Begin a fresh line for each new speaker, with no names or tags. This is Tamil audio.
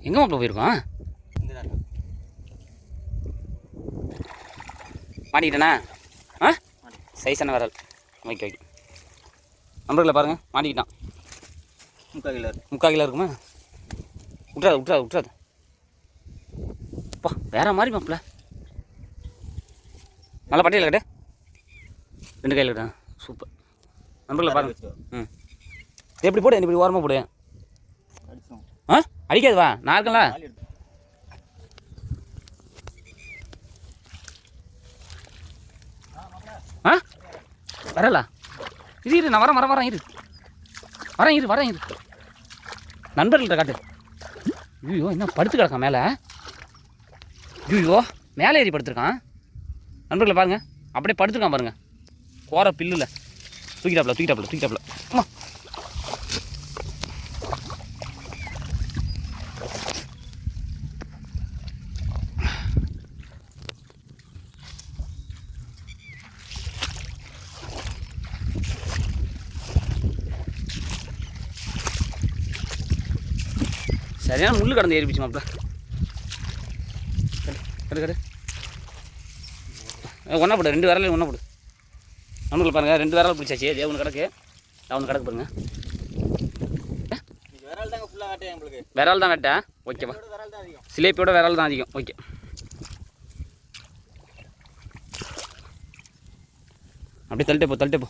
எங்கே மாப்பிள்ள போயிருக்கோம் மாட்டிக்கிட்டேண்ணா ஆ? சைஸான விரல்? Okay okay. நம்பர்களை பாருங்கள் மாட்டிக்கிட்டான்.
முக்கால் கிலோ இருக்கு
முக்கால் கிலோ இருக்குமா? விட்றாது விட்றாது விட்றாது அப்பா வேற மாதிரி மாப்பிள்ள நல்லா பட்டியல கட்டு ரெண்டு கையில் கட்டா சூப்பர். நம்பர்களை
பாருங்கள்
ம். எப்படி போடு இப்படி ஓரமாக போடு. ஆ? அடிக்காது வா நான் இருக்கேன்ல.
காலி எடுத்து.
ஆ வரலா. இது இரு நான் வரேன் வரேன் வரேன் இரு. வரேன் இரு வரேன் இரு. நண்பர்கள்ட்ட காட்டு. ஐயோ என்ன படுத்து கிடக்கான் மேலே? ஐயோ மேலே ஏறி படுத்துருக்கான். நண்பர்களை பாருங்க. அப்படியே படுத்துருக்கான் பாருங்க. கோர பில்லுல. தூக்கிட்டாப்ல தூக்கிட்டாப்ல தூக்கிட்டாப்ல அம்மா. சரியான முள்ளு கடந்து ஏறி போச்சு மாப்பிள்ள கடு. கடு ஒன்றா போடு ரெண்டு விரலையும் ஒன்றா போடு. நண்பர்கள் பாருங்கள் ரெண்டு விரல் பிடிச்சாச்சு. அதே ஒன்று கிடக்கு. ஒன்று கிடக்கு பாருங்க.
இன்னைக்கு விரல்
தான் வெட்டேன் ஓகேவா சிலேப்பியோட விரல் தான் அதிகம். ஓகே. அப்படியே தள்ளிட்டே போ தள்ளிட்டே போ.